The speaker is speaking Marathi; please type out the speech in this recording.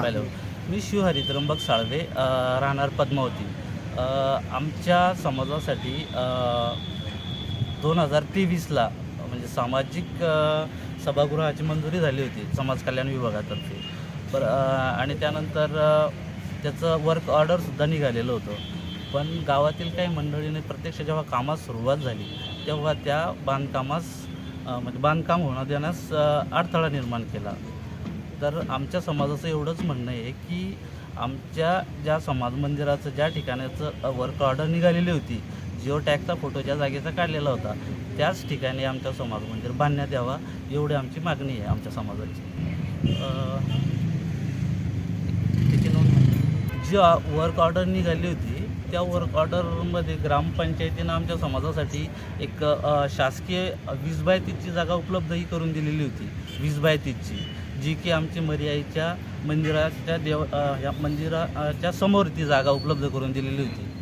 पहिलं. मी शिवहरी त्र्यंबक साळवे अ, राहणार पद्मावती. अ, आमच्या समाजासाठी दोन हजार तेवीसला म्हणजे सामाजिक अ, सभागृहाची मंजुरी झाली होती समाज कल्याण विभागातर्फे. पर अ, आणि त्यानंतर अ, त्याचं वर्क ऑर्डरसुद्धा निघालेलं होतं. पण गावातील काही मंडळीने प्रत्यक्ष जेव्हा कामास सुरुवात झाली तेव्हा त्या बांधकामास अ, म्हणजे बांधकाम होणं देण्यास अ, अडथळा निर्माण केला. तर आमच्या समाजाचं एवढंच म्हणणं आहे की आमच्या ज्या समाज मंदिराचं ज्या ठिकाणाचं वर्क ऑर्डर निघालेली होती जिओ टॅगचा फोटो ज्या जागेचा काढलेला होता त्याच ठिकाणी आमच्या समाज मंदिर बांधण्यात यावा एवढी आमची मागणी आहे आमच्या समाजाची. ज्या त्याची नोंद जी वर्क ऑर्डर निघाली होती त्या वर्क ऑर्डरमध्ये ग्रामपंचायतीनं आमच्या समाजासाठी एक शासकीय वीस बाय तीसची जागा उपलब्धही करून दिलेली होती वीस बाय तीसची. जी की आमची मर्यादीच्या मंदिराच्या देव ह्या या मंदिराच्या समोर ती जागा उपलब्ध करून दिलेली होती.